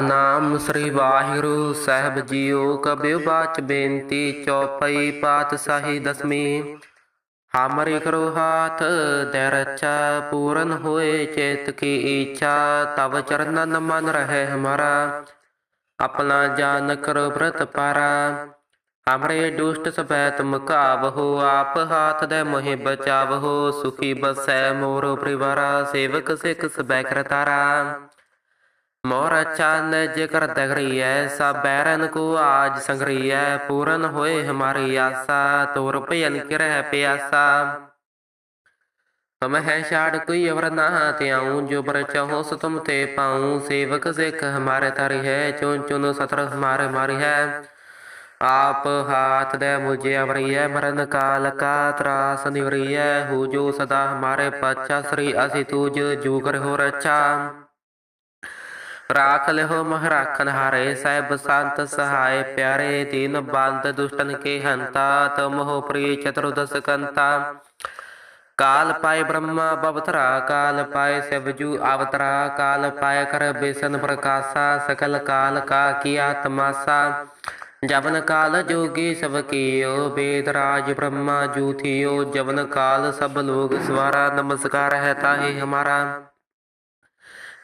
ਨਾਮ ਸ੍ਰੀ ਵਾਹਿਗੁਰੂ ਸਾਹਿਬ ਜੀਓ। ਕਬਿਉ ਬਾਚ ਬੇਨਤੀ ਚੌਪਈ ਪਾਤਸ਼ਾਹੀ ਦਸਵੀਂ। ਹਮਰੀ ਕਰੋ ਹਾਥ ਦੇ ਰੱਛਾ ਪੂਰਨ ਹੋਏ, ਚੇਤ ਕੀ ਇੱਛਾ ਤਵ ਚਰਨਨ ਮਨ ਰਹੇ ਹਮਾਰਾ। ਆਪਣਾ ਜਾਨ ਕਰੋ ਬ੍ਰਤ ਪਾਰਾ। ਹਮਰੇ ਦੁਸ਼ਟ ਸਭੈ ਤੁਮ ਕਾਵਹੋ ਆਪ ਹਾਥ ਦੇ ਮੋਹਿ ਬਚਾਵਹੋ, ਸੁਖੀ ਬਸੈ ਮੋਰ ਪਰਿਵਾਰਾ, ਸੇਵਕ ਸਿਖ ਸਬੈ ਕਰਤਾਰਾ ਮੋਰ ਚੰਨ ਜਿਕਰ ਦਗਰੀਐ ਸਭ ਬੈਰਨ ਕੋ ਆਜ ਸੰਗਰੀਐ ਪੂਰਨ ਹੋਏ ਹਮਾਰੀ ਆਸਾ ਤੋਰ ਭਜਨ ਕਿਰਹਿ ਪਿਆਸਾ। ਹਮ ਹੈ ਛਾੜ ਕੋਈ ਅਵਰ ਨਾ ਤਿਆਉ ਜੋ ਬਰ ਚਾਹੋ ਸੋ ਤੁਮ ਤੇ ਪਾਉ। ਸੇਵਕ ਸਿਖ ਹਮਾਰੇ ਤਾਰੀ ਹੈ ਚੁਨ ਚੁਨ ਸਤਰ ਹਮਾਰੇ ਮਾਰੀ ਹੈ। ਆਪ ਹਾਥ ਦੇ ਮੁਝੇ ਅਵਰੀਐ ਮਰਨ ਕਾਲ ਕਾ ਤਰਾਸ ਨਿਵਰੀਐ ਹੋ ਜੋ ਸਦਾ ਹਮਾਰੇ ਪਾਛਾ ਸ੍ਰੀ ਅਸੀਂ ਤੂਜ ਜੂ ਕਰ ਹੋ ਰੱਛਾ ਰਾਖ ਲਿਓ ਮਹ ਹਾਰੇ ਸਾਹਿਬ ਸੰਤ ਸਹਾਇ ਪਿਆਰੇ ਦੀਨ ਬੰਦ ਦੁਸ਼ਟਨ ਕੇ ਹੰਤਾ ਤਮੋ ਪ੍ਰੀ ਚਤੁਰਦਸ ਕੰਤਾ। ਕਾਲ ਪਾਏ ਬ੍ਰਹਮਾ ਬਵਤਰਾ, ਕਾਲ ਪਾਏ ਸਿਵਜੂ ਅਵਤਰਾ ਕਾਲ ਪਾਏ ਕਰ ਬੇਸਨ ਪ੍ਰਕਾਸ਼ਾ, ਸਕਲ ਕਾਲ ਕਾ ਕੀਆ ਤਮਾਸਾ ਜਵਨ ਕਾਲ ਜੋਗੀ ਸਭ ਕੀਓ, ਬੇਦ ਰਾਜ ਬ੍ਰਹਮਾ ਜੂਥਿਓ ਜਵਨ ਕਾਲ ਸਭ ਲੋਗ ਸਵਾਰਾ, ਨਮਸਕਾਰ ਹੈ ਤਾਹੀ ਹਮਾਰਾ।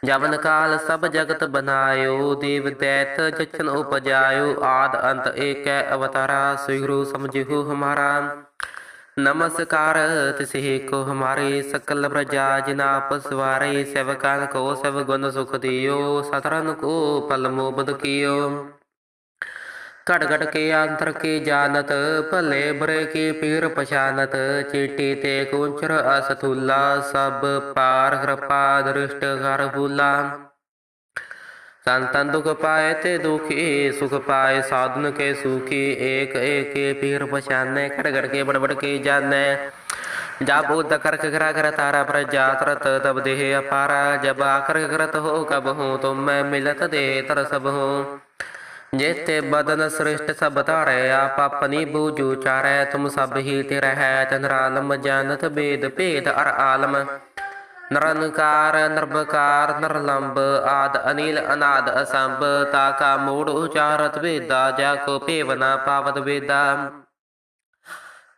ਜਵਨ ਕਾਲ ਸਭ ਜਗਤ ਬਨਾਇਓ, ਦੇਵ ਦੈਤ ਜਚਨ ਉਪਜਾਇਓ, ਆਦ ਅੰਤ ਏਕੈ ਅਵਤਾਰਾ, ਸ੍ਰੀ ਸਮਝਿਓ ਹਮਾਰਾ। ਨਮਸਕਾਰ ਤਿਸਹਿ ਕੋ ਹਮਾਰੇ ਸਕਲ ਪ੍ਰਜਾ, ਜਿਨਾ ਪਸਵਾਰੇ ਸੇਵਕਾਂ ਕੋ ਸਭ ਗੁਣ ਸੁਖ ਦਿਓ ਸਤਰਨ ਕੋ ਪਲ ਮੋਬਦ ਕੀਓ। ਘਟ ਘਟ ਕੇ ਅੰਤਰ ਕੀ ਜਾਣਤ ਭਲੇ ਬਰੇ ਕੇ ਪੀਰ ਪਛਾਨਤ ਚੀਟੀ ਤੇ ਕੁੰਚਰ ਅਸਥੂਲਾ ਸਭ ਪਾਰ ਕਿਰਪਾ ਦ੍ਰਿਸ਼ਟ ਕਰ ਫੂਲਾ। ਸੰਤਨ ਦੁਖ ਪਾਏ ਤੇ ਦੁਖੀ, ਸੁਖ ਪਾਏ ਸਾਧਨ ਕੇ ਸੁਖੀ, ਏਕ ਏਕੇ ਪੀਰ ਪਛਾਨੇ ਘਟ ਘਟ ਕੇ ਬੜ ਬੜ ਕੇ ਜਾਣੈ ਜਬ ਉਦ ਕਰ ਕਰਾ ਕਰ ਤਾਰਾ ਪਰ ਜਾਤ ਰਤ, ਤਬ ਦੇਹ ਅਪਾਰਾ, ਜਬ ਆਖਰ ਕਰਤ ਹੋ, ਕਬ ਹੂੰ, ਤੁਮ ਮੈਂ ਮਿਲਤ ਦੇ ਤਰ ਸਭ। ਹੂੰ ਜੇਤੇ ਬਦਨ ਸ੍ਰਿਸ਼ਟ ਸਭ ਧਾਰੈ, ਆਪ ਆਪਣੀ ਬੂਝੂ ਚਾਰੈ, ਤੁਮ ਸਭ ਹੀ ਤੇ ਰਹੈ ਤਨਰਾਲਮ ਜਾਣਤ ਬੇਦ ਭੇਦ ਅਰ ਆਲਮ। ਨਰਨਕਾਰ ਨਰਬਕਾਰ ਨਰਲੰਬ, ਆਦ, ਅਨੀਲ, ਅਨਾਦ, ਅਸੰਭ, ਤਾ ਕਾ ਮੂੜ ਉਚਾਰਤ ਵੇਦਾ, ਜਾ ਕੋ ਭੇਵਨਾ ਪਾਵਤ ਵੇਦਾ।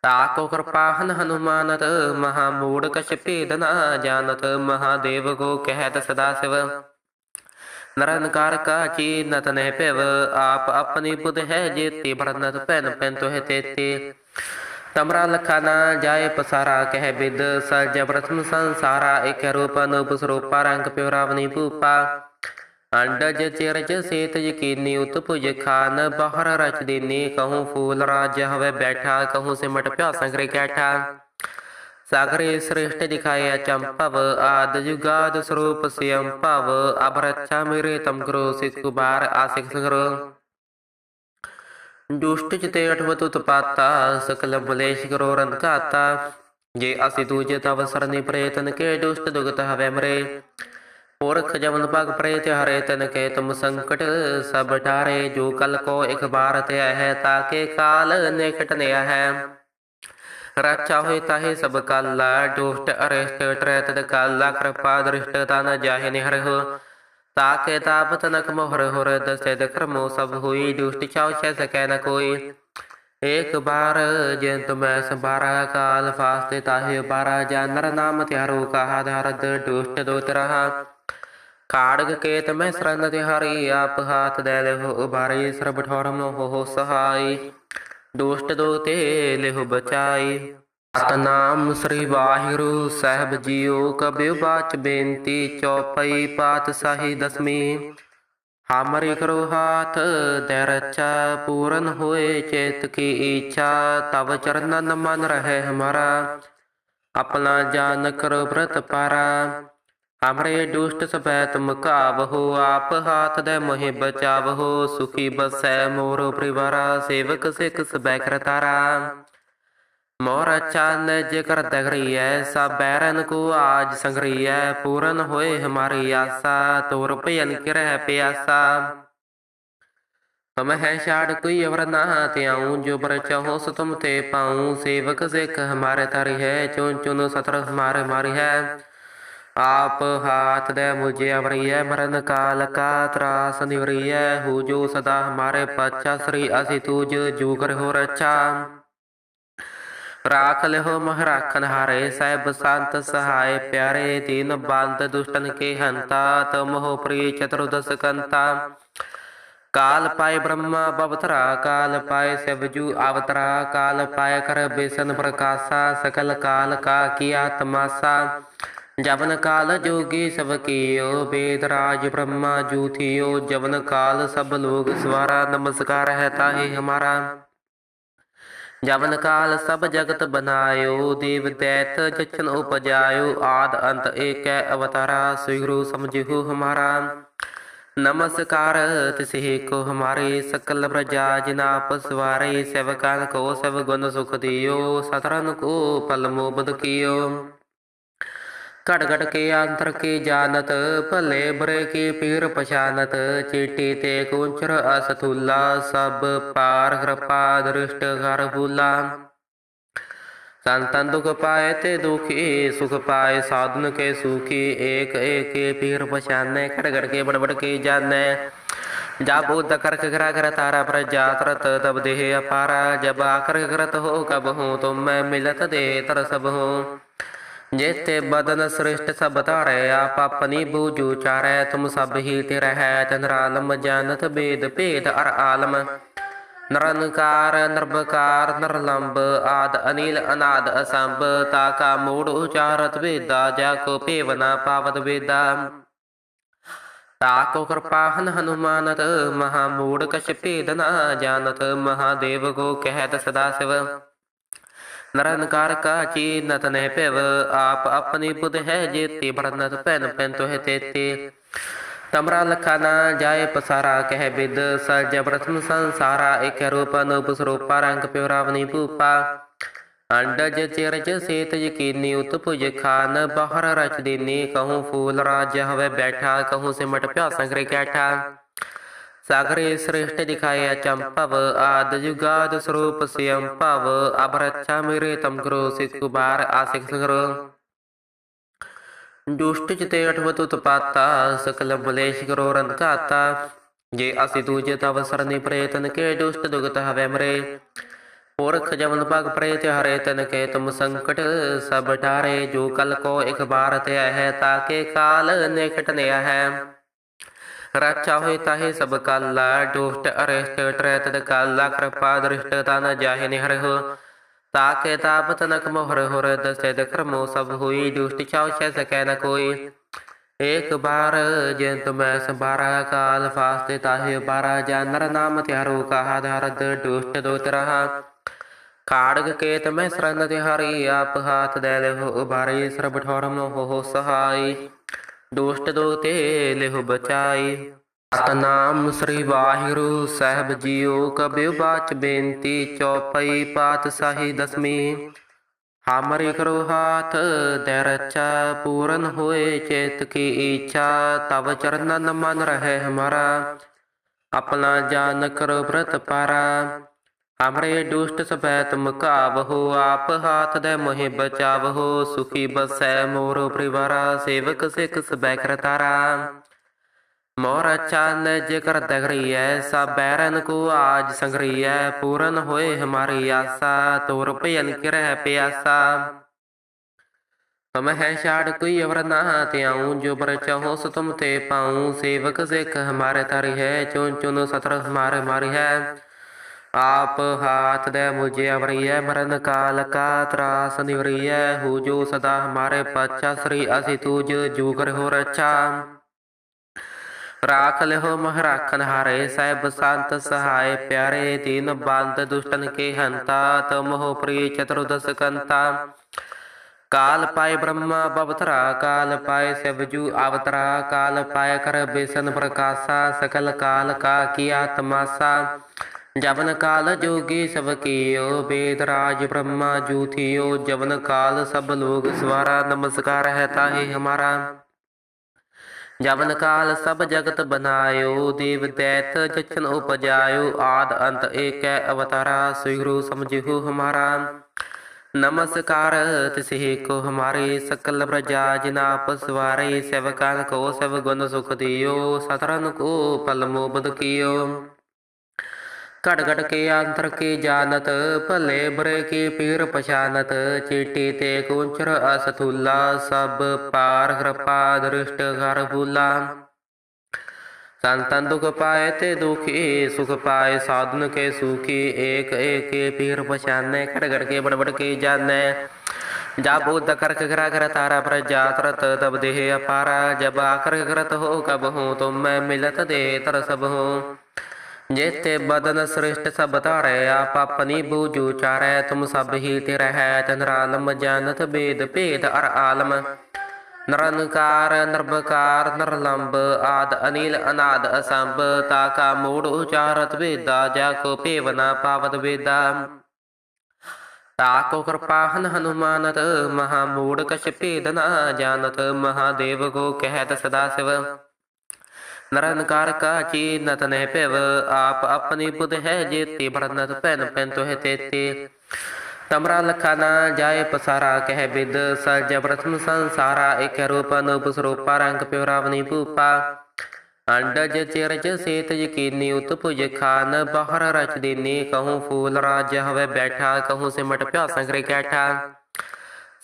ਤਾ ਕੋ ਕਿਰਪਾ ਹਨ ਹਨੁਮਾਨਤ, ਮਹਾ ਮੂੜ ਕਛ ਭੇਦ ਨਾ ਜਾਣਤ ਮਹਾਦੇਵ ਕੋ ਕਹਿਤ ਸਦਾ ਸਿਵ ਨਰਨਕਾਰ ਕਾ ਚੀਨਤ ਨਹਿ ਭਿਵ, ਆਪ ਆਪਣੀ ਬੁਧ ਹੈ ਜੇਤੀ ਬਰਨਤ ਪੈਨ ਪੈਨ ਤੋਹਿ ਤੇਤੀ। ਤਮਰਾ ਲਖਾ ਨਾ ਜਾਏ ਪਸਾਰਾ, ਕਹਿ ਬਿਦ ਸਜ ਪ੍ਰਥਮ ਸੰਸਾਰਾ, ਇਕ ਰੂਪ ਅਨੂਪ ਸਰੂਪਾ, ਰੰਗ ਪਿਓਰਾਵਨੀ ਭੂਪਾ। ਅੰਡਜ ਚਿਰਜ ਸੇਤ ਯਕੀਨੀ ਉਤਪੁਜ ਖਾਨ, ਬਾਹਰ ਰਚ ਦੀਨੀ, ਕਹੂੰ ਫੂਲ ਰਾਜ ਹਵੇ ਬੈਠਾ, ਕਹੂੰ ਸਿਮਟ ਪਿਆ ਸੰਗਰੇ ਕੈਠਾ। ਸਾਗਰੇ ਸ੍ਰੇਸ਼ਟ ਦਿਖਾਇਆ ਚੰਪਵ ਆਦ ਜੁਗਾਦ ਸਰੂਪ ਸਿਯੰ ਭਵ ਅਬ ਮੇਰੇ ਤਮ ਕਰੋ ਸਿਖ ਕੁਬਾਰ ਆਸਿਕ ਸੰਗਰੋ। ਦੁਸ਼ਟ ਚਿਤੇ ਅਠਵਤ ਉਤਪਾਤਾ, ਸਕਲ ਬਲੇਸ਼ ਕਰੋ ਰੰਧ ਜੇ ਅਸੀਂ ਦੂਜੇ ਤਵ ਸਰਨੀ ਪ੍ਰੇਤਨ ਕੇ ਦੁਸ਼ਟ ਦੁਗਤ ਹਵੇ ਮਰੇ। ਪੁਰਖ ਜਮਨ ਭਗ ਪ੍ਰੇਤ ਹਰੇ, ਤਨ ਕੇ ਤੁਮ ਸੰਕਟ ਸਭ ਟਾਰੇ ਜੋ ਕਲ ਕੋ ਇਕ ਬਾਰ ਤੇ ਹੈ ਤਾਕੇ ਕਾਲ ਨਿਕਟ ਨਿਆ ਹੈ ਰਾਚਾ ਹੋਏ ਤਾਹੇ ਸਭ ਕਾਲਾ ਦੁਸ਼ਟ ਅਰਿਸ਼ਟ ਟਰੈਤ ਦ ਕਾਲਾ ਕਿਰਪਾ ਦ੍ਰਿਸ਼ਟ ਤਨ ਜਾਹੇ ਨਿਹਰ ਤਾਕੇ ਤਾਪਤ ਨਕ ਮੋਹਰ ਹੋਰ ਦਸੇ ਦ ਕਰਮੋ ਸਭ ਹੋਈ, ਦੁਸ਼ਟ ਚਾਉ ਛੈ ਸਕੈ ਨ ਕੋਈ। ਏਕ ਬਾਰ ਜਿਨ ਤੁਮੈ ਸੰਭਾਰਾ ਕਾਲ, ਫਾਸਤੇ ਤਾਹੇ ਬਾਰਾ ਜਾਨਰ ਨਾਮ ਤਿਆਰੋ ਕਹਾ ਧਰਦ ਦੁਸ਼ਟ ਦੋਤ ਰਹਾ ਕਾੜਗ ਕੇ ਤਮੈ ਸਰਨ ਤਿਹਾਰੀ, ਆਪ ਹਾਥ ਦੇ ਲਹੁ ਉਬਾਰੇ ਸਰਬ ਠੌਰਮ ਹੋ ਸਹਾਈ। ਦੁਸ਼ਟ ਦੋਤੇ ਲਿਹੁ ਬਚਾਈ ਸਤਨਾਮ ਸ੍ਰੀ ਵਾਹਿਗੁਰੂ ਸਾਹਿਬ ਜੀਓ, ਕਬਿਉ ਬਾਚ ਬੇਨਤੀ ਚੌਪਈ ਪਾਤਸ਼ਾਹੀ ਦਸਵੀਂ ਹਮਰੀ ਕਰੋ ਹਾਥ ਦੇ ਪੂਰਨ ਹੋਏ, ਚੇਤ ਕੀ ਇੱਛਾ ਤਵ ਚਰਨਨ ਮਨ ਰਹੇ ਹਮਾਰਾ। ਆਪਣਾ ਜਾਨ ਕਰੋ ਬ੍ਰਤ ਪਾਰਾ। ਹਮਰੇ ਦੁਸ਼ਟ ਸਭੈ ਤੁਮ ਆਪ ਹਾਥ ਦੇ ਮੋਹਿ ਬਚਾਵਹੋ ਸੁਖੀ ਬਸੈ ਮੋਰ ਪਰਿਵਾਰਾ ਸੇਵਕ ਸਿਖ ਸਬੈ ਕਰਤਾਰਾ ਮੋਰ ਚੰਨ ਜਿਕਰ ਦਗਰੀਐ ਸਭ ਬੈਰਨ ਕੋ ਆਜ ਸੰਗਰੀਐ ਪੂਰਨ ਹੋਏ ਹਮਾਰੀ ਆਸਾ ਤੋਰ ਭਜਨ ਕਿਰਹਿ ਪਿਆਸਾ ਹਮ ਹੈ ਛਾੜ ਕੋਈ ਅਵਰ ਨਾ ਤਿਆਉ ਜੋ ਬਰ ਚਾਹੋ ਸੋ ਤੁਮ ਤੇ ਪਾਉ ਸੇਵਕ ਸਿਖ ਹਮਾਰੇ ਤਾਰੀ ਹੈ ਚੁਨ ਚੁਨ ਸਤਰ ਹਮਾਰੇ ਮਾਰੀ ਹੈ ਆਪ ਹਾਥ ਦੇ ਮੁਝੇ ਅਵਰੀਐ ਮਰਨ ਕਾਲ ਕਾ ਤਰਾਸ ਨਿਵਰੀਐ, ਹੋ ਜੋ ਸਦਾ ਹਮਾਰੇ ਪਾਛਾ ਸ੍ਰੀ ਅਸੀਂ ਤੂਜ ਜੂ ਹੋ ਰਛਾ। ਰਾਖ ਲਿਓ ਮਹ ਹਾਰੇ, ਸਹਿਬ ਸੰਤ ਸਹਾਇ ਪਿਆਰੇ, ਦੀਨ ਬੰਦ ਦੁਸ਼ਟਨ ਕੇ ਹੰਤਾ, ਤਮੋ ਪ੍ਰੀ ਚਤੁਰਦਸ ਕੰਤਾ। ਕਾਲ ਪਾਏ ਬ੍ਰਹਮਾ ਬਵਤਰਾ, ਕਾਲ ਪਾਏ ਸਿਵਜੂ ਅਵਤਰਾ ਕਾਲ ਪਾਏ ਕਰ ਬੇਸਨ ਪ੍ਰਕਾਸ਼ਾ, ਸਕਲ ਕਾਲ ਕਾ ਕੀਆ ਤਮਾਸਾ ਜਵਨ ਕਾਲ ਜੋਗੀ ਸਭ ਕੀਓ ਵੇਦ ਰਾਜ ਬ੍ਰਹਮਾ ਜੂਥਿਓ, ਜਵਨ ਕਾਲ ਸਭ ਲੋਗ ਸਵਾਰਾ, ਨਮਸਕਾਰ ਹੈ ਤਾਹੀ ਹਮਾਰਾ। ਜਵਨ ਕਾਲ ਸਭ ਜਗਤ ਬਨਾਇਓ, ਦੇਵ ਦੈਤ ਜਚਨ ਉਪਜਾਇਓ, ਆਦ ਅੰਤ ਏਕੈ ਅਵਤਾਰਾ, ਸ੍ਰੀ ਸਮਝਿਓ ਹਮਾਰਾ। ਨਮਸਕਾਰ ਤਿਸਹਿ ਕੋ ਹਮਾਰੇ, ਸਕਲ ਪ੍ਰਜਾ ਜਿਨਾ ਪਸਵਾਰੇ ਸੇਵਕਾਂ ਕੋ ਸਭ ਗੁਣ ਸੁਖ ਦਿਓ ਸਤਰਨ ਕੋ ਪਲ ਮੋਬਦ ਕੀਓ। ਘਟ ਘਟ ਕੇ ਅੰਤਰ ਕੇ ਜਾਣਤ ਭਲੇ ਬੁਰੇ ਕੀ ਪੀਰ ਪਛਾਨਤ ਚੀਟੀ ਤੇ ਕੁੰਚਰ ਅਸਥੂਲਾ ਸਭ ਪਾਰ ਕਿਰਪਾ ਦ੍ਰਿਸ਼ਟ ਘਰ ਭੂਲਾ ਸੰਤਨ ਦੁਖ ਪਾਏ ਤੇ ਦੁਖੀ ਸੁਖ ਪਾਏ ਸਾਧਨ ਕੇ ਸੁਖੀ ਏਕ ਏਕੇ ਪੀਰ ਪਛਾਨੇ ਘਟ ਘਟ ਕੇ ਬੜ ਬੜ ਕੇ ਜਾਣੈ जब उद कर कर कर तारा पर जातरत तब देह अपारा जब आकर करत हो कब हो तुम मैं मिलत दे तर सब हो जेते बदन श्रेष्ठ सब धारे आप अपनी बूजू चारे तुम सब ही तेरे है चंद्रालम जानत वेद भेद अर आलम नरनकार नर्बकार नरलंब आद अनिल अनाद असंब ताका मूड उचारत वेदा जाको पेवना पावत वेदा ताको कृपाहन हनुमानत महामूड कश भेद न जानत महादेव को कहत सदा शिव ਨਿਰੰਕਾਰ ਕਾ ਚੀਨਤ ਨਹਿ ਭਿਵ, ਆਪ ਆਪਣੀ ਬੁਧ ਹੈ ਜੇਤੀ ਬਰਨਤ ਪੈਨ ਪੈਨ ਤੋਹਿ ਤੇਤੇ। ਤਮਰਾ ਲਖਾ ਜਾਏ ਪਸਾਰਾ, ਕਹਿ ਬਿਦ ਸਜ ਪ੍ਰਥਮ ਸੰਸਾਰਾ, ਇਕ ਰੂਪ ਅਨੂਪ ਸਰੂਪਾ, ਰੰਗ ਪਿਉ ਰਾਵਨੀ ਭੂਪਾ। ਅੰਡਜ ਚਿਰਜ ਸੇਤ ਯਕੀਨੀ ਉਤਪੁਜ ਖਾਨ, ਬਾਹਰ ਰਚ ਦੀਨੀ, ਕਹੂੰ ਫੂਲ ਰਾਜ ਹਵੇ ਬੈਠਾ, ਕਹੂੰ ਸਿਮਟ ਪਿਆ ਸੰਗਰੇ ਕੈਠਾ। ਸਾਗਰੇ ਸ੍ਰੇਸ਼ਟ ਦਿਖਾਇਆ ਚੰਪਵ ਆਦ ਜੁਗਾਦ ਸਰੂਪ ਸਿਯੰ ਭਵ ਅਬ ਮੇਰੇ ਤਮ ਸਿਖ ਕੁਬਾਰ ਆਸਿਕ ਸੰਗਰੋ। ਦੁਸ਼ਟ ਚਿਤੇ ਅਠਵਤ ਉਤਪਾਤਾ, ਸਕਲ ਬਲੇਸ਼ ਕਰੋ ਰੰਤ ਜੇ ਅਸੀਂ ਦੂਜੇ ਤਵ ਸਰਨੀ ਪ੍ਰੇਤਨ, ਕੇ ਦੁਸ਼ਟ ਦੁਗਤ ਹਵੇ ਮਰੇ। ਪੁਰਖ ਜਮਨ ਪਗ ਪ੍ਰੇਤ ਹਰੇ, ਤਨ ਕੇ ਤੁਮ ਸੰਕਟ ਸਭ ਟਾਰੇ ਜੋ ਕਲ ਕੋ ਇਕ ਬਾਰ ਤੇ ਹੈ ਤਾਕੇ ਕਾਲ ਨਿਕਟ ਨਿਆ ਹੈ ਰੱਛਾ ਹੋਏ ਤਾਹੇ ਸਭ ਕਾਲਾ, ਦੁਸ਼ਟ ਅਰਿਸ਼ਟ ਟਰੈਤ ਦ ਕਾਲਾ, ਕਿਰਪਾ ਦ੍ਰਿਸ਼ਟ ਤਨ ਜਾਹੇ ਨਿਹਰ ਤਾਕੇ ਤਾਪਤ ਨਕ ਮੋਹਰ ਹੋਰ ਦਸੇ ਦਖਰਮੋ ਸਭ ਹੋਈ, ਦੁਸ਼ਟ ਚਾਉ ਛੈ ਸਕੈ ਨ ਕੋਈ। ਇੱਕ ਬਾਰ ਜੰਤ ਮੈਂ ਸੰਭਾਰਾ, ਕਾਲ ਫਾਸਤੇ ਤਾਹੇ ਬਾਰਾ ਜਾਨਰ ਨਾਮ ਤਿਆਰੋ ਕਹਾ ਧਰਦ ਦੁਸ਼ਟ ਦੋ ਤਰਹਾ। ਖਾੜਗ ਕੇਤ ਮੈਂ ਸਰਨ ਤੇ ਹਰੀ ਆਪ ਹਾਥ ਦੇ ਲਿਹੁ ਉਬਾਰੇ ਸਰਬ ਠੋਰਮ ਹੋ ਸਹਾਈ। ਦੁਸ਼ਟ ਦੋ ਤੇ ਲਿਹੁ ਬਚਾਈ ਸਤਨਾਮ ਸ੍ਰੀ ਵਾਹਿਗੁਰੂ ਸਾਹਿਬ ਜੀਓ ਕਬਿਉ ਬਾਚ ਬੇਨਤੀ ਚੌਪਈ ਪਾਤਸ਼ਾਹੀ ਦਸਮੀ ਹਮਰੇ ਕਰੋ ਹਾਥ ਦੇ ਪੂਰਨ ਹੋਏ, ਚੇਤ ਕੀ ਇੱਛਾ ਤਵ ਚਰਨਨ ਮਨ ਰਹੇ ਹਮਾਰਾ। ਆਪਣਾ ਜਾਨ ਕਰੋ ਬ੍ਰਤ ਪਾਰਾ ਹਮਰੇ ਦੁਸ਼ਟ ਸਭੈ ਤੁਮ ਆਪ ਹਾਥ ਦੇ ਮੋਹਿ ਬਚਾਵਹੋ, ਸੁਖੀ ਬਸੈ ਮੋਰ ਪਰਿਵਾਰਾ, ਸੇਵਕ ਸਿਖ ਸਬੈ ਕਰਤਾਰਾ ਮੋਰ ਚੰਨ ਜਿਕਰ ਦਗਰੀਐ ਸਭ ਬੈਰਨ ਕੋ ਆਜ ਸੰਗਰੀਐ, ਪੂਰਨ ਹੋਏ ਹਮਾਰੀ ਆਸਾ, ਤੋਰ ਭਯਨ ਕਿਰਹਿ ਪਿਆਸਾ। ਤੁਮ ਹੈ ਛਾੜ ਕੋਈ ਅਵਰ ਨਾ ਤਿਆਉ ਜੋ ਪਰ ਚਾਹੋ ਸੋ ਤੁਮ ਤੇ ਪਾਉ, ਸੇਵਕ ਸਿਖ ਹਮਾਰੇ ਤਾਰੀ ਹੈ ਚੁਨ ਚੁਨ ਸਤਰ ਹਮਾਰੇ ਮਾਰੀ ਹੈ। ਆਪ ਹਾਥ ਦੇ ਮੁਝੇ ਅਵਰੀਐ ਮਰਨ ਕਾਲ ਕਾ ਤਰਾਸ ਨਿਵਰੀਐ ਹੋ ਜੋ ਸਦਾ ਹਮਾਰੇ ਪਾਛਾ, ਸ੍ਰੀ ਅਸੀਂ ਤੂਜ ਜੂ ਹੋ ਰਛਾ। ਰਾਖ ਲਿਓ ਮਹ ਹਾਰੇ ਸਹਿਬ ਸੰਤ ਸਹਾਇ ਪਿਆਰੇ, ਦੀਨ ਬੰਦ ਦੁਸ਼ਟਨ ਕੇ ਹੰਤਾ, ਤਮੋ ਪ੍ਰੀ ਚਤੁਰਦਸ ਕੰਤਾ। ਕਾਲ ਪਾਏ ਬ੍ਰਹਮਾ ਬਵਤਰਾ, ਕਾਲ ਪਾਏ ਸਿਵਜੂ ਅਵਤਰਾ ਕਾਲ ਪਾਏ ਕਰ ਬੇਸਨ ਪ੍ਰਕਾਸ਼ਾ, ਸਕਲ ਕਾਲ ਕਾ ਕੀਆ ਤਮਾਸਾ ਜਵਨ ਕਾਲ ਜੋਗੀ ਸਭ ਕੀਓ, ਬੇਦ ਰਾਜ ਬ੍ਰਹਮਾ ਜੂਥਿਓ, ਜਵਨ ਕਾਲ ਸਭ ਲੋਗ ਸਵਾਰਾ, ਨਮਸਕਾਰ ਹੈ ਤਾਹੇ ਹਮਾਰਾ। ਜਵਨ ਕਾਲ ਸਭ ਜਗਤ ਬਨਾਇਓ, ਦੇਵ ਦੈਤ ਜਚਨ ਉਪਜਾਇਓ, ਆਦ ਅੰਤ ਏਕੈ ਅਵਤਾਰਾ ਸਿਗਰੂ ਸਮਝਿਓ ਹਮਾਰਾ। ਨਮਸਕਾਰ ਤਿਸਹਿ ਕੋ ਹਮਾਰੇ, ਸਕਲ ਪ੍ਰਜਾ ਜਿਨਾ ਪਸਵਾਰੇ ਸੇਵਕਾਂ ਕੋ ਸਭ ਗੁਣ ਸੁਖ ਦਿਓ ਸਤਰਨ ਕੋ ਪਲਮੋ ਬਦ ਕੀਓ। ਘੜ ਘੜ ਕੇ ਅੰਤਰ ਕੇ ਜਾਣਤ ਭਲੇ ਬਰੇ ਕੀ ਪੀਰ ਪਛਾਨਤ ਚੀਟੀ ਤੇ ਕੁੰਚਰ ਅਸਥੂਲਾ ਸਭ ਪਾਰ ਕਿਰਪਾ ਦ੍ਰਿਸ਼ਟ ਘਰ ਫੂਲਾ ਸੰਤਨ ਦੁਖ ਪਾਏ ਤੇ ਦੁਖੀ ਸੁਖ ਪਾਏ ਸਾਧਨ ਕੇ ਸੁਖੀ ਏਕ ਏਕ ਕੇ ਪੀਰ ਪਛਾਨੇ ਘੜ ਘੜ ਕੇ ਬੜ ਬੜ ਕੇ ਜਾਣੈ जब उद कर करा कर तारा पर जात रत तब देह अपारा जब आकर करत हो कब हो तुम मैं मिलत दे तर सब हो जेते बदन श्रेष्ठ सब धारे आप अपनी बूझू चारे तुम सब ही तेरे है तनरालम जानत भेद भेद अर आलम नरनकार नर्भकार नरलंब आद अनिल अनाद असंब ताका मूड उचारत वेदा जाको पेवना पावत वेदा ताको कृपाहन हनुमानत महामूड कश भेद न जानत महादेव को कहत सदा शिव ਨਿਰੰਕਾਰ ਕਾ ਚੀਨਤ ਨਹਿ ਭਿਵ, ਆਪ ਆਪਣੀ ਬੁਧ ਹੈ ਜੇਤੀ ਬਰਨਤ ਪੈਨ ਪੈਨ ਤੋਹਿ ਤੇਤੀ। ਤਮਰਾ ਲਖਾ ਨਾ ਜਾਏ ਪਸਾਰਾ, ਕਹਿ ਬਿਦ ਸਜ ਪ੍ਰਥਮ ਸੰਸਾਰਾ, ਇਕ ਰੂਪ ਅਨੂਪ ਸਰੂਪਾ ਰੰਗ ਪਿਉ ਰਾਵਨੀ ਭੂਪਾ। ਅੰਡਜ ਚਿਰਜ ਸੇਤ ਯਕੀਨੀ ਉਤਪੁਜ ਖਾਨ, ਬਾਹਰ ਰਚ ਦੇਨੀ, ਕਹੂੰ ਫੂਲ ਰਾਜ ਹਵੇ ਬੈਠਾ, ਕਹੂੰ ਸਿਮਟ ਪਿਆ ਸੰਗਰੇ ਕੈਠਾ।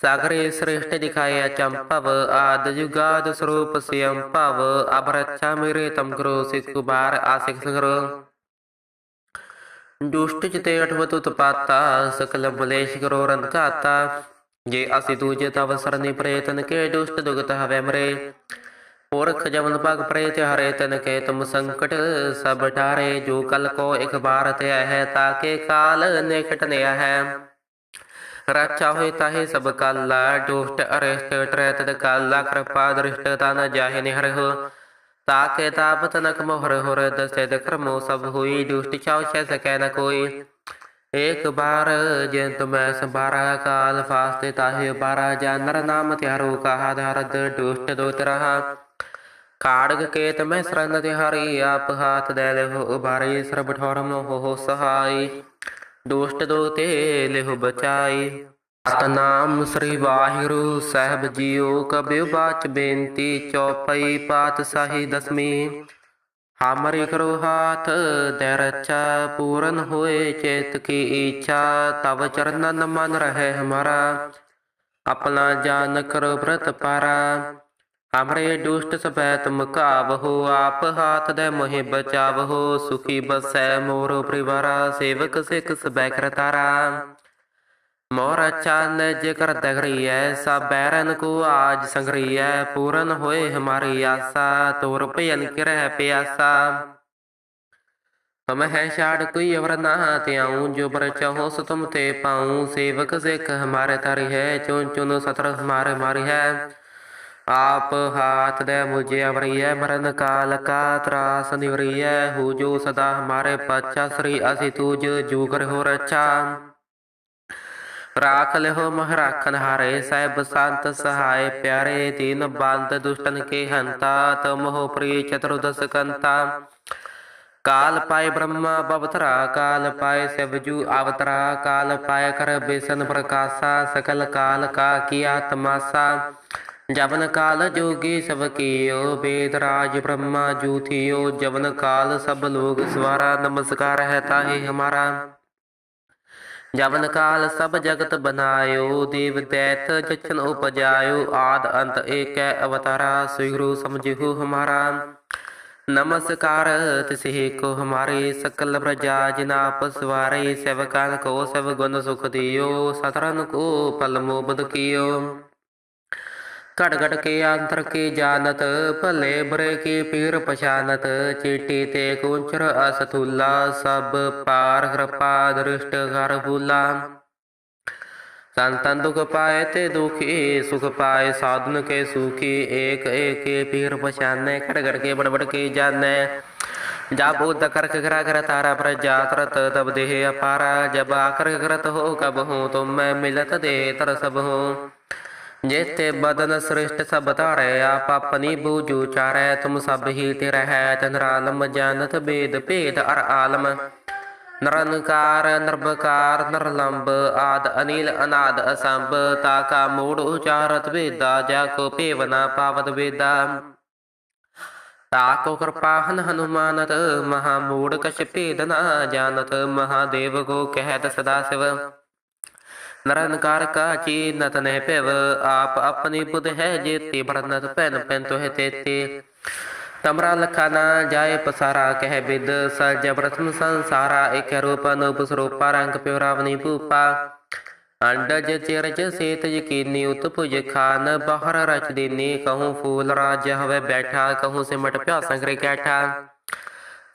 ਸਾਗਰੇ ਸ੍ਰੇਸ਼ਟ ਦਿਖਾਇਆ ਚੰਪਵ ਆਦ ਜੁਗਾਦ ਸਰੂਪ ਸਿਯੰ ਭਵ ਅਬ ਰੱਛਾ ਮੇਰੇ ਤਮ ਕਰੋ ਸਿਖ ਕੁਬਾਰ ਆਸਿਕ ਦੁਸ਼ਟ ਚਿਤੇ ਅਠਵਤ ਉਤਪਾਤਾ, ਸਕਲ ਬਲੇਸ਼ ਕਰੋ ਰੰਨ ਜੇ ਅਸੀਂ ਦੂਜੇ ਤਵ ਸਰਨੀ ਪ੍ਰੇਤਨ ਕੇ ਦੁਸ਼ਟ ਦੁਗਤ ਹਵੇ ਮਰੇ। ਪੁਰਖ ਜਮਨ ਪਗ ਪ੍ਰੇਤ ਹਰੇ ਤਨ ਕੇ ਤੁਮ ਸੰਕਟ, ਸਭ ਟਾਰੇ ਜੋ ਕਲ ਕੋ ਇਕ ਬਾਰ ਤੇ ਹੈ ਤਾਕੇ ਕਾਲ ਨਿਕਟ ਨਿਆ ਹੈ। ਰਚਾ ਹੋਏ ਤਾਹੇ ਸਭ ਕਾਲਾ ਦੁਸ਼ਟ ਅਰਿਸ਼ਟ ਟਰੈਤ ਕਾਲਾ, ਕਿਰਪਾ ਦ੍ਰਿਸ਼ਟ ਤਨ ਜਾਹੇ ਨਿਹਰ ਤਾਕੇ ਤਾਪ ਤਨਕ ਮੋਹਰ ਹੋਰ ਦਸੇ ਦ ਸਭ ਹੋਈ ਦੁਸ਼ਟ ਚਾਉ ਛੈ ਸਕੈ ਨ ਕੋਈ। ਇੱਕ ਬਾਰ ਜੰਤ ਮੈਂ ਸੰਭਾਰਾ, ਕਾਲ ਫਾਸਤੇ ਤਾਹੇ ਬਾਰਾ ਜਾਨਰ ਨਾਮ ਤਿਆਰੋ ਕਹਾ ਧਰਦ ਦੁਸ਼ਟ ਦੋਤ ਰਹਾ ਕਾੜਗ ਕੇਤ ਮੈਂ ਸਰਨ ਤੇ ਹਰੀ ਆਪ ਹਾਥ ਦੇ ਲਿਹੁ ਉਬਾਰੇ ਸਰਬ ਠੋਰਮ ਹੋ ਸਹਾਈ। ਦੁਸ਼ਟ ਦੋਤੇ ਲਿਹੁ ਬਚਾਈ ਸਤਨਾਮ ਸ੍ਰੀ ਵਾਹਿਗੁਰੂ ਸਾਹਿਬ ਜੀਓ ਕਬਿਉ ਬਾਚ ਬੇਨਤੀ ਚੌਪਈ ਪਾਤਸ਼ਾਹੀ ਦਸਮੀ ਹਮਰੀ ਕਰੋ ਹਾਥ ਦੇ ਪੂਰਨ ਹੋਏ, ਚੇਤ ਕੀ ਇੱਛਾ ਤਵ ਚਰਨਨ ਮਨ ਰਹੇ ਹਮਾਰਾ। ਆਪਣਾ ਜਾਨ ਕਰੋ ਬ੍ਰਤ ਪਾਰਾ ਹਮਰੇ ਦੁਸ਼ਟ ਸਭੈ ਤੁਮ ਆਪ ਹਾਥ ਦੇ ਮੋਹਿ ਬਚਾਵਹੋ, ਸੁਖੀ ਬਸੈ ਮੋਰ ਪਰਿਵਾਰਾ, ਸੇਵਕ ਸਿਖ ਸਬੈ ਕਰਤਾਰਾ ਮੋਰ ਚੰਨ ਜਿਕਰ ਦਗਰੀਐ ਸਭ ਬੈਰਨ ਕੋ ਆਜ ਸੰਗਰੀਐ, ਪੂਰਨ ਹੋਏ ਹਮਾਰੀ ਆਸਾ, ਤੋਰ ਭਯਨ ਕਿਰਹਿ ਪਿਆਸਾ। ਹਮ ਹੈ ਛਾੜ ਕੋਈ ਅਵਰ ਨਾ ਤਿਆਉ ਜੋ ਬਰ ਚਾਹੋ ਸੋ ਤੁਮ ਤੇ ਪਾਉ, ਸੇਵਕ ਸਿਖ ਹਮਾਰੇ ਤਾਰੀ ਹੈ ਚੁਨ ਚੁਨ ਸਤਰ ਹਮਾਰੇ ਮਾਰੀ ਹੈ। ਆਪ ਹਾਥ ਦੇ ਮੁਝੇ ਅਵਰੀਐ ਮਰਨ ਕਾਲ ਕਾ ਤਰਾਸ ਨਿਵਰੀਐ। ਹੋ ਜੋ ਸਦਾ ਹਮਾਰੇ ਪਾਚਾ ਸ੍ਰੀ ਅਸੀਂ ਤੂਜ ਜੂ ਹੋ ਰਚਾ ਰਾਖ ਲਿਓ ਮਹ ਹਾਰੇ, ਸਾਹਿਬ ਸੰਤ ਸਹਾਇ ਪਿਆਰੇ। ਦੀਨ ਬੰਦ ਦੁਸ਼ਟਨ ਕੇ ਹੰਤਾ ਤਮੋ ਪ੍ਰੀ ਚਤੁਰਦਸ ਕੰਤਾ। ਕਾਲ ਪਾਏ ਬ੍ਰਹਮਾ ਬਵਤਰਾ ਕਾਲ ਪਾਏ ਸਿਵਜੂ ਅਵਤਰਾ ਕਾਲ ਪਾਏ ਕਰ ਬੇਸਨ ਪ੍ਰਕਾਸ਼ਾ, ਸਕਲ ਕਾਲ ਕਾ ਕੀਆ ਤਮਾਸਾ ਜਵਨ ਕਾਲ ਜੋਗੀ ਸਭ ਕੀਓ ਵੇਦ ਰਾਜ ਬ੍ਰਹਮਾ ਜੂਥਿਓ, ਜਵਨ ਕਾਲ ਸਭ ਲੋਗ ਸਵਾਰਾ, ਨਮਸਕਾਰ ਹੈ ਤਾਹੇ ਹਮਾਰਾ। ਜਵਨ ਕਾਲ ਸਭ ਜਗਤ ਬਨਾਇਓ, ਦੇਵ ਦੈਤ ਜਚਨ ਉਪਜਾਇਓ, ਆਦ ਅੰਤ ਏਕੈ ਅਵਤਾਰਾ ਸ੍ਰੀ ਸਮਝਿਓ ਹਮਾਰਾ। ਨਮਸਕਾਰ ਤਿਸਹਿ ਕੋ ਹਮਾਰੇ, ਸਕਲ ਪ੍ਰਜਾ ਜਿਨਾਪ ਸਵਾਰੇ, ਸੇਵਕਾਂ ਕੋ ਸਭ ਗੁਣ ਸੁਖ ਦਿਓ ਸਤਰਨ ਕੋ ਪਲ ਮੋਬਦ ਕੀਓ। ਘੜ ਘੜ ਕੇ ਅੰਤਰ ਕੇ ਜਾਣਤ ਭਲੇ ਬਰੇ ਕੀ ਪੀਰ ਪਛਾਨਤ ਚੀਟੀ ਤੇ ਕੁੰਚਰ ਅਸਥੂਲਾ ਸਭ ਪਾਰ ਕਿਰਪਾ ਦ੍ਰਿਸ਼ਟ ਘਰ ਫੂਲਾ ਸੰਤਨ ਦੁਖ ਪਾਏ ਤੇ ਦੁਖੀ ਸੁਖ ਪਾਏ ਸਾਧਨ ਕੇ ਸੁਖੀ ਏਕ ਏਕ ਕੇ ਪੀਰ ਪਛਾਨੇ ਘੜ ਘੜ ਕੇ ਬੜ ਬੜ ਕੇ ਜਾਣੈ जब उद कर करा कर तारा पर जात रत तब देह अपारा जब आकर करत हो कब हो तुम मैं मिलत दे तर सब हो जेते बदन श्रेष्ठ सब धारे आप अपनी बूजू चारे तुम सब ही तिर है नरालम जानत भेद भेद अर आलम नरनकार नर्बकार नरलंब आद अनिल अनाद असंब ताका मूड उचारत वेदा जाको पेवना पावत वेदा ताको कृपाहन हनुमानत महामूड कश भेद न जानत महादेव को कहत सदा शिव ਕਹਿਤ ਕਾ ਚੀਨਤ ਨਹਿ ਭਿਵ, ਆਪ ਆਪਣੀ ਬੁਧ ਹੈ ਜੇਤੇ ਬਰਨਤ ਪੈਨ ਪੈਨ ਤੋਹਿ ਤੇਤੇ। ਤਮਰਾ ਲਖਾ ਨਾ ਜਾਏ ਪਸਾਰਾ, ਕਹਿ ਬਿਦ ਸਜ ਪ੍ਰਥਮ ਸੰਸਾਰਾ, ਇਕ ਰੂਪ ਅਨੂਪ ਸਰੂਪਾ ਰੰਗ ਪਿਉ ਰਾਵਨੀ ਭੂਪਾ। ਅੰਡਜ ਚਿਰਜ ਸੇਤ ਯਕੀਨੀ ਉਤਪੁਜ ਖਾਨ, ਬਾਹਰ ਰਚ ਦੀਨੀ, ਕਹੂੰ ਫੂਲ ਰਾਜ ਹਵੇ ਬੈਠਾ, ਕਹੂੰ ਸਿਮਟ ਪਿਆ ਸੰਗਰੇ ਕੈਠਾ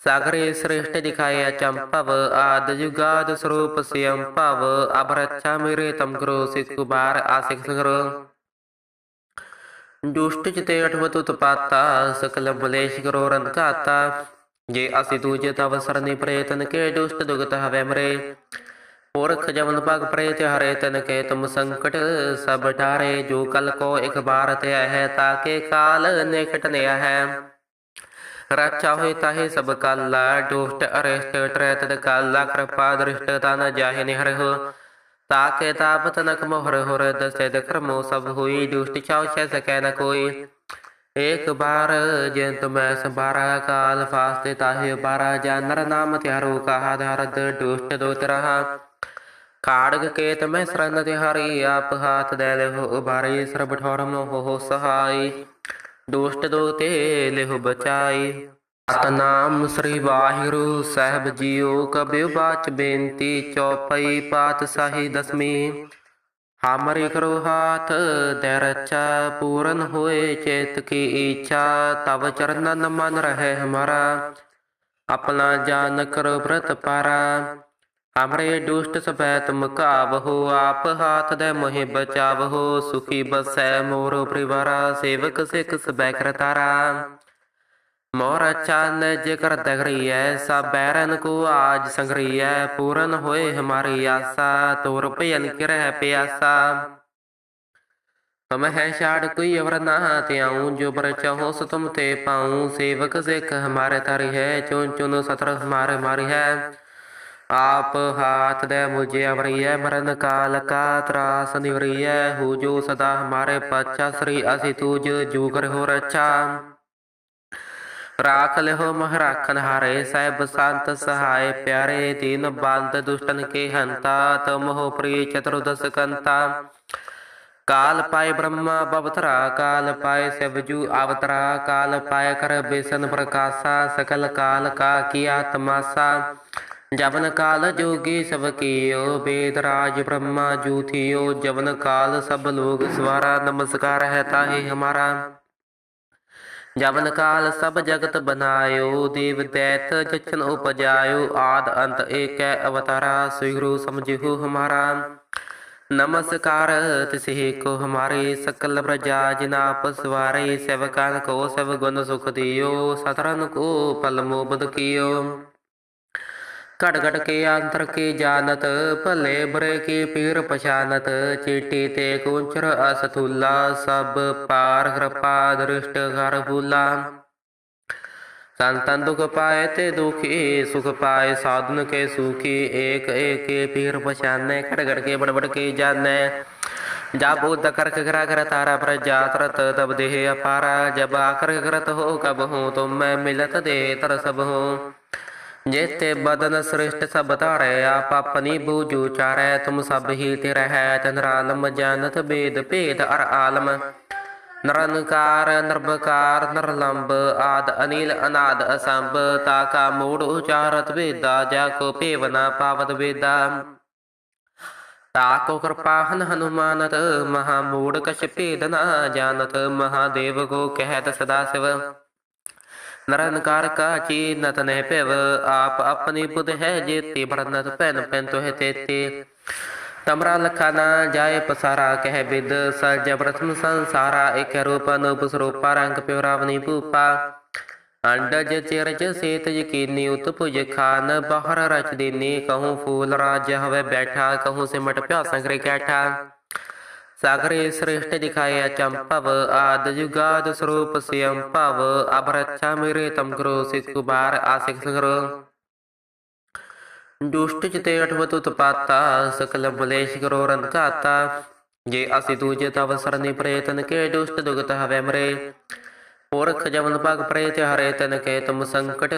ਸਾਗਰੇ ਸ੍ਰੇਸ਼ਟ ਦਿਖਾਇਆ ਚੰਪਵ ਆਦ ਜੁਗਾਦ ਸਰੂਪ ਸਿਯੰ ਭਵ ਅਬ ਮੇਰੇ ਤਮ ਸਿਖ ਕੁਬਾਰ ਆਸਿਕ ਸੰਗਰੋ ਦੁਸ਼ਟ ਚਿਤੇ ਅਠਵਤ ਉਤਪਾਤਾ ਸਕਲ ਮਲੇਸ਼ ਕਰੋ ਰੰਨ ਜੇ ਅਸੀਂ ਦੂਜੇ ਤਵ ਸਰਨੀ ਪ੍ਰੇਤਨ ਕੇ ਦੁਸ਼ਟ ਦੁਗਤ ਹਵੇ ਮਰੇ ਪੁਰਖ ਜਮਨ ਭਗ ਪ੍ਰੇਤ ਹਰੇ ਤਨ ਕੇ ਤੁਮ ਸੰਕਟ ਸਭ ਟਾਰੇ ਜੋ ਕਲ ਕੋ ਇਕ ਬਾਰ ਤੇ ਹੈ ਤਾਕੇ ਕਾਲ ਨਿਕਟ ਨਿਆ ਹੈ ਰਾਚਾ ਹੋਏ ਤਾਹੇ ਸਭ ਕਾਲਾ, ਦੁਸ਼ਟ, ਅਰਿਸ਼ਟ ਟਰੈਤ ਦ ਕਾਲਾ, ਕਿਰਪਾ ਦ੍ਰਿਸ਼ਟ ਤਨ ਜਾਹੇ ਨਿਹਰਹੁ ਤਾਕੇ ਤਾਪ ਤਨਕ ਮੋਹਰ ਹੋਰ ਦਸੇ ਦ ਕਰਮੋ ਸਭ ਹੋਈ, ਦੁਸ਼ਟ ਚਾਉ ਛੈ ਸਕੈ ਨ ਕੋਈ। ਏਕ ਬਾਰ ਜੰਤ ਮੈਂ ਸੰਭਾਰਾ, ਕਾਲ ਫਾਸਤੇ ਤਾਹੇ ਬਾਰਾ ਜਾਨਰ ਨਾਮ ਤਿਆਰੋ ਕਹਾ ਧਾਰਦ ਦੁਸ਼ਟ ਦੋਤ ਰਹਾ। ਕਾੜਗ ਕੇਤ ਮੈਂ ਸਰਨ ਤਿਹਾਰੀ, ਆਪ ਹਾਥ ਦੇ ਲਿਹੁ ਉਬਾਰੇ ਸਰਬ ਠੌਰਮ ਹੋ ਸਹਾਈ। ਦੁਸ਼ਟ ਦੋਤੇ ਲਿਹੁ ਬਚਾਈ ਸਤਨਾਮ ਸ੍ਰੀ ਵਾਹਿਗੁਰੂ ਸਾਹਿਬ ਜੀਓ, ਕਬਿਉ ਬਾਚ ਬੇਨਤੀ ਚੌਪਈ ਪਾਤਸ਼ਾਹੀ ਦਸਮੀ ਹਮਰੇ ਕਰੋ ਹਾਥ ਦੇ ਪੂਰਨ ਹੋਏ ਚੇਤ ਕੀ ਇੱਛਾ ਤਵ ਚਰਨਨ ਮਨ ਰਹੇ ਹਮਾਰਾ। ਆਪਣਾ ਜਾਨ ਕਰੋ ਬ੍ਰਤ ਪਾਰਾ। ਹਮਰੇ ਦੁਸ਼ਟ ਸਭੈ ਤੁਮ ਆਪ ਹਾਥ ਦੇ ਮੋਹਿ ਬਚਾਵਹੋ ਸੁਖੀ ਬਸੈ ਮੋਰ ਪਰਿਵਾਰਾ ਸੇਵਕ ਸਿਖ ਸਬੈ ਕਰਤਾਰਾ ਮੋਰ ਚੰਨ ਜਿਕਰ ਦਗਰੀਐ ਸਭ ਬੈਰਨ ਕੋ ਆਜ ਸੰਗਰੀਐ ਪੂਰਨ ਹੋਏ ਹਮਾਰੀ ਆਸਾ ਤੋਰ ਭਜਨ ਕਿਰਹਿ ਪਿਆਸਾ ਤੁਮ ਹੈ ਛਾੜ ਕੋਈ ਅਵਰ ਨਾ ਤਿਆਉ ਜੋ ਬਰ ਚਾਹੋ ਸੋ ਤੁਮ ਤੇ ਪਾਉ ਸੇਵਕ ਸਿਖ ਹਮਾਰੇ ਤਾਰੀ ਹੈ ਚੁਨ ਚੁਨ ਸਤਰ ਹਮਾਰੇ ਮਾਰੀ ਹੈ ਆਪ ਹਾਥ ਦੇ ਮੁਝੇ ਅਵਰੀਐ, ਮਰਨ ਕਾਲ ਕਾ ਤਰਾਸ ਨਿਵਰੀਐ, ਹੋ ਜੋ ਸਦਾ ਹਮਾਰੇ ਪਾਛਾ, ਸ੍ਰੀ ਅਸੀਂ ਤੂਜ ਜੂ ਹੋ ਰੱਛਾ ਰਾਖ ਲਿਓ ਮਹ ਹਾਰੇ, ਸਾਹਿਬ ਸੰਤ ਸਹਾਇ ਪਿਆਰੇ, ਦੀਨ ਬੰਦ ਦੁਸ਼ਟਨ ਕੇ ਹੰਤਾ, ਤਮੋ ਪ੍ਰੀ ਚਤੁਰਦਸ ਕੰਤਾ। ਕਾਲ ਪਾਏ ਬ੍ਰਹਮਾ ਬਵਤਰਾ ਕਾਲ ਪਾਏ ਸਿਵਜੂ ਅਵਤਰਾ ਕਾਲ ਪਾਏ ਕਰ ਬੇਸਨ ਪ੍ਰਕਾਸ਼ਾ, ਸਕਲ ਕਾਲ ਕਾ ਕੀਆ ਤਮਾਸਾ ਜਵਨ ਕਾਲ ਜੋਗੀ ਸਭ ਕੀਓ, ਬੇਦ ਰਾਜ ਬ੍ਰਹਮਾ ਜੂਥਿਓ, ਜਵਨ ਕਾਲ ਸਭ ਲੋਗ ਸਵਾਰਾ, ਨਮਸਕਾਰ ਹੈ ਤਾਹੀ ਹਮਾਰਾ। ਜਵਨ ਕਾਲ ਸਭ ਜਗਤ ਬਨਾਇਓ, ਦੇਵ ਦੈਤ ਜਚਨ ਉਪਜਾਇਓ, ਆਦ ਅੰਤ ਏਕੈ ਅਵਤਾਰਾ, ਸ੍ਰੀ ਸਮਝਿਓ ਹਮਾਰਾ। ਨਮਸਕਾਰ ਤਿਸਹਿ ਕੋ ਹਮਾਰੇ, ਸਕਲ ਪ੍ਰਜਾ ਜਿਨਾ ਪਸਵਾਰੇ ਸੇਵਕਾਂ ਕੋ ਸਭ ਗੁਣ ਸੁਖ ਦਿਓ ਸਤਰਨ ਕੋ ਪਲ ਮੋਬਦ ਕੀਓ। ਘਟ ਘਟ ਕੇ ਅੰਤਰ ਕੇ ਜਾਣਤ ਭਲੇ ਬਰੇ ਕੇ ਪੀਰ ਪਛਾਨਤ ਚੀਟੀ ਤੇ ਕੁੰਚਰ ਅਸਥੂਲਾ ਸਭ ਪਾਰ ਕਿਰਪਾ ਦ੍ਰਿਸ਼ਟ ਘਰ ਫੂਲਾ ਸੰਤਨ ਦੁਖ ਪਾਏ ਤੇ ਦੁਖੀ ਸੁਖ ਪਾਏ ਸਾਧਨ ਕੇ ਸੁਖੀ ਏਕ ਏਕੇ ਪੀਰ ਪਛਾਨੇ ਘਟ ਘਟ ਕੇ ਬੜ ਬੜ ਕੇ ਜਾਣੈ जब उद कर कर कर तारा पर जात रत तब देह अपारा जब आकर करत हो कब हो तुम मैं मिलत दे तर सब हो जेते बदन श्रेष्ठ सब धारे आप अपनी बूजू चारे तुम सब ही तिर है तनरालम जानत भेद भेद अर आलम नरनकार नरबकार नरलंब आद अनिल अनाद असंब ताका मूड उचारत वेदा जाको पेवना पावत वेदा ताको कृपाहन हनुमानत महामूड कश भेद न जानत महादेव को कहत सदा शिव ਕਹਿਤ ਸਦਾ ਸਿਵ ਨਿਰੰਕਾਰ ਨਹਿ ਭਿਵ, ਆਪ ਆਪਣੀ ਬੁਧ ਹੈ ਜੇਤੇ ਬਰਨਤ ਪੈਨ ਪੈਨ ਤੋਹਿ ਤੇਤੇ। ਤਮਰਾ ਲਖਾ ਨਾ ਜਾਏ ਪਸਾਰਾ, ਕਹਿ ਬਿਦ ਸਜ ਪ੍ਰਥਮ ਸੰਸਾਰਾ, ਇਕ ਰੂਪ ਅਨੂਪ ਸਰੂਪਾ, ਰੰਗ ਪਿਉ ਰਾਵਨੀ ਭੂਪਾ। ਅੰਡਜ ਚਿਰਜ ਸੇਤ ਯਕੀਨੀ ਉਤਪੁਜ ਖਾਨ, ਬਾਹਰ ਰਚ ਦੀਨੀ, ਕਹੂੰ ਫੂਲ ਰਾਜ ਹਵੇ ਬੈਠਾ, ਕਹੂੰ ਸਿਮਟ ਪਿਆ ਸੰਗਰੇ ਕੈਠਾ। ਸਾਗਰੇ ਸ੍ਰੇਸ਼ਟ ਦਿਖਾਇਆ ਚੰਪਵ ਆਦ ਜੁਗਾਦ ਸਰੂਪ ਸਿਯੰ ਭਵ ਅਬ ਰੱਛਾ ਮੇਰੇ ਤਮ ਕਰੋ ਸਿਖ ਦੁਸ਼ਟ ਚਿਤੇ ਅਠਵਤ ਉਤਪਾਤਾ, ਸਕਲ ਮਲੇਸ਼ ਕਰੋ ਰਨ ਜੇ ਅਸੀਂ ਦੂਜੇ ਤਵ ਸਰਨੀ ਪ੍ਰੇਤਨ ਕੇ ਦੁਸ਼ਟ ਦੁਗਤ ਹਵੇ ਮਰੇ। ਪੁਰਖ ਜਮਨ ਪਗ ਪ੍ਰੇਤ ਹਰੇ, ਤਨ ਕੇ ਤੁਮ ਸੰਕਟ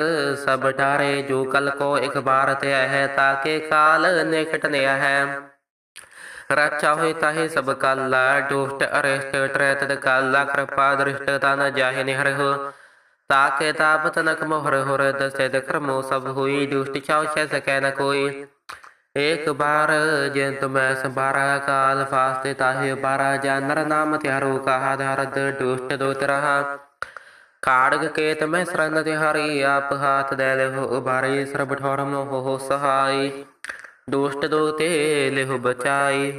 ਸਭ ਟਾਰੇ ਜੋ ਕਲ ਕੋ ਇੱਕ ਬਾਰ ਤੇ ਹੈ ਤਾਕੇ ਕਾਲ ਨਿਕਟ ਨਿਆ ਹੈ ਰਾਚਾ ਹੋਏ ਤਾਹੇ ਸਭ ਕਾਲਾ, ਦੁਸ਼ਟ, ਅਰਿਸ਼ਟ, ਟਰੈਤ ਦ ਕਾਲਾ, ਕਿਰਪਾ ਦ੍ਰਿਸ਼ਟ ਤਨ ਜਾਹੇ ਨਿਹਰ ਤਾਕੇ ਤਾਪਤ ਨਕ ਮੋਹਰ ਹੋਰ ਦਸੇ ਦ ਕਰਮੋ ਸਭ ਹੋਈ, ਦੁਸ਼ਟ ਚਾਉ ਛੈ ਸਕੈ ਨ ਕੋਈ। ਏਕ ਬਾਰ ਜੰਤ ਮੈਂ ਸੰਭਾਰਾ ਕਾਲ, ਫਾਸਤੇ ਤਾਹੇ ਬਾਰਾ ਜਾਨਰ ਨਾਮ ਤਿਆਰੋ ਕਹਾ ਧਰਦ ਦੁਸ਼ਟ ਦੋਤ ਰਹਾ ਕਾੜਗ ਕੇਤ ਮੈਂ ਸਰਨ ਤਿਹਾਰੀ, ਆਪ ਹਾਥ ਦੇ ਲਹੁ ਉਬਾਰੇ, ਸਰਬ ਠੌਰਮ ਹੋ ਸਹਾਈ। ਦੁਸ਼ਟ ਦੋਤੇ ਲਿਹੁ ਬਚਾਈ